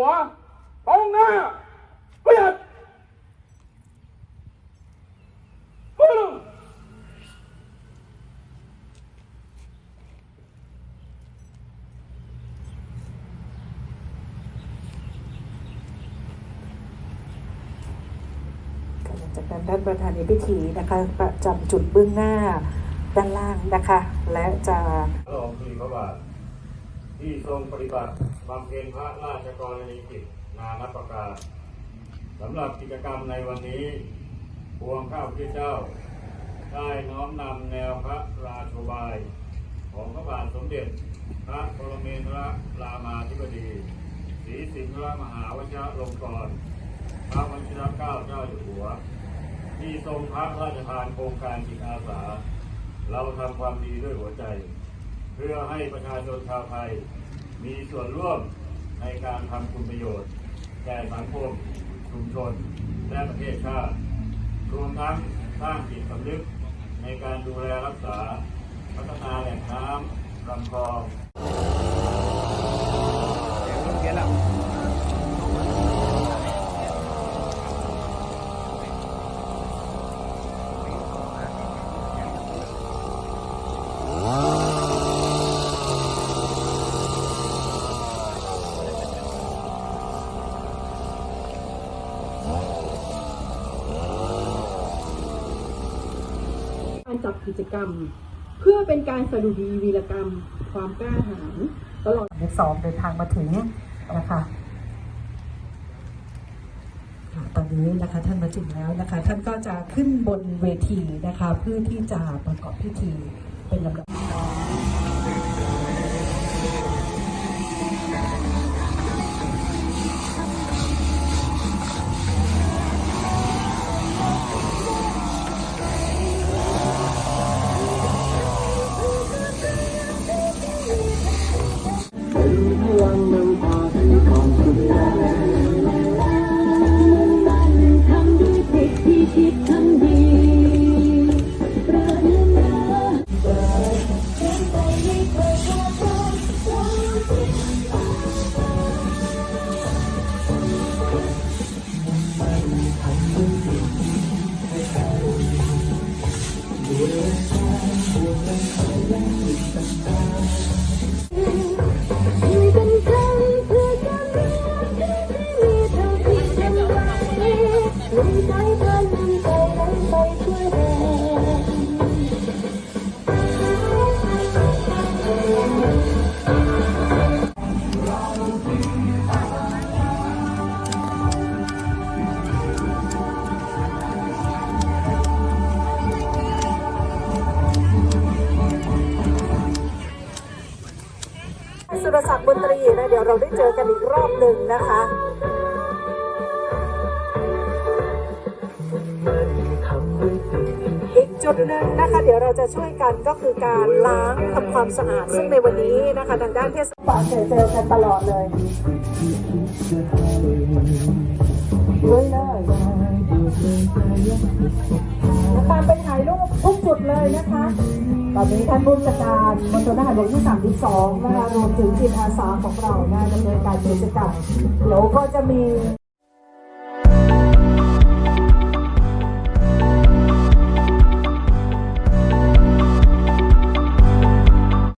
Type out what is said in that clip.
หัวตรงหน้าประหยัดฮึ่มจากนั้นท่านประธานในพิธีนะคะประจำจุดเบื้องหน้าด้านล่างนะคะ และจะพระองค์คือพระบาท ที่ทรงปฏิบัติบำเพ็ญพระราชกรณียกิจนานับประการสำหรับกิจกรรมในวันนี้ พวงข้าพเจ้า ได้น้อมนำแนวพระราชบาย ของพระบาทสมเด็จ พระปรเมนทรรามาธิบดีศรีสิงห์มหาวชิรลงกรณพระวชิรเก้าเจ้าอยู่หัว ที่ทรงพระราชทานโครงการจิตอาสา เราทำความดีด้วยหัวใจ เพื่อให้ประชาชนชาวไทย มีส่วนร่วมในการทำคุณประโยชน์แก่สังคมชุมชน และประเทศชาติรวมทั้งสร้างจิตสำนึกในการดูแลรักษา พัฒนาแหล่งน้ำลำคลอง การจัดกิจกรรม เพื่อเป็นการสดุดีวีรกรรม ความกล้าหาญตลอดในสองเดินทางมาถึงนะคะค่ะตอนนี้นะคะท่านมาถึงแล้วนะคะ ท่านก็จะขึ้นบนเวทีนะคะ เพื่อที่จะประกอบพิธีเป็นลำดับ สุรศักดิ์บนตรีนะเดี๋ยวเราได้เจอกันอีกรอบหนึ่งนะคะ ดหนึ่งนะคะ เดี๋ยวเราจะช่วยกันก็คือการล้างทำความสะอาด ซึ่งในวันนี้นะคะทางด้านเทศบาลเจอเจอกันตลอดเลยด้วยเลยตามไปถ่ายรูปทุกจุดเลยนะคะ ตอนนี้ท่านผู้จัดการมณฑลทหารบกที่32นะคะรวมถึงทีมอาสาของเรานะดำเนินการกิจกรรมเดี๋ยวก็จะมี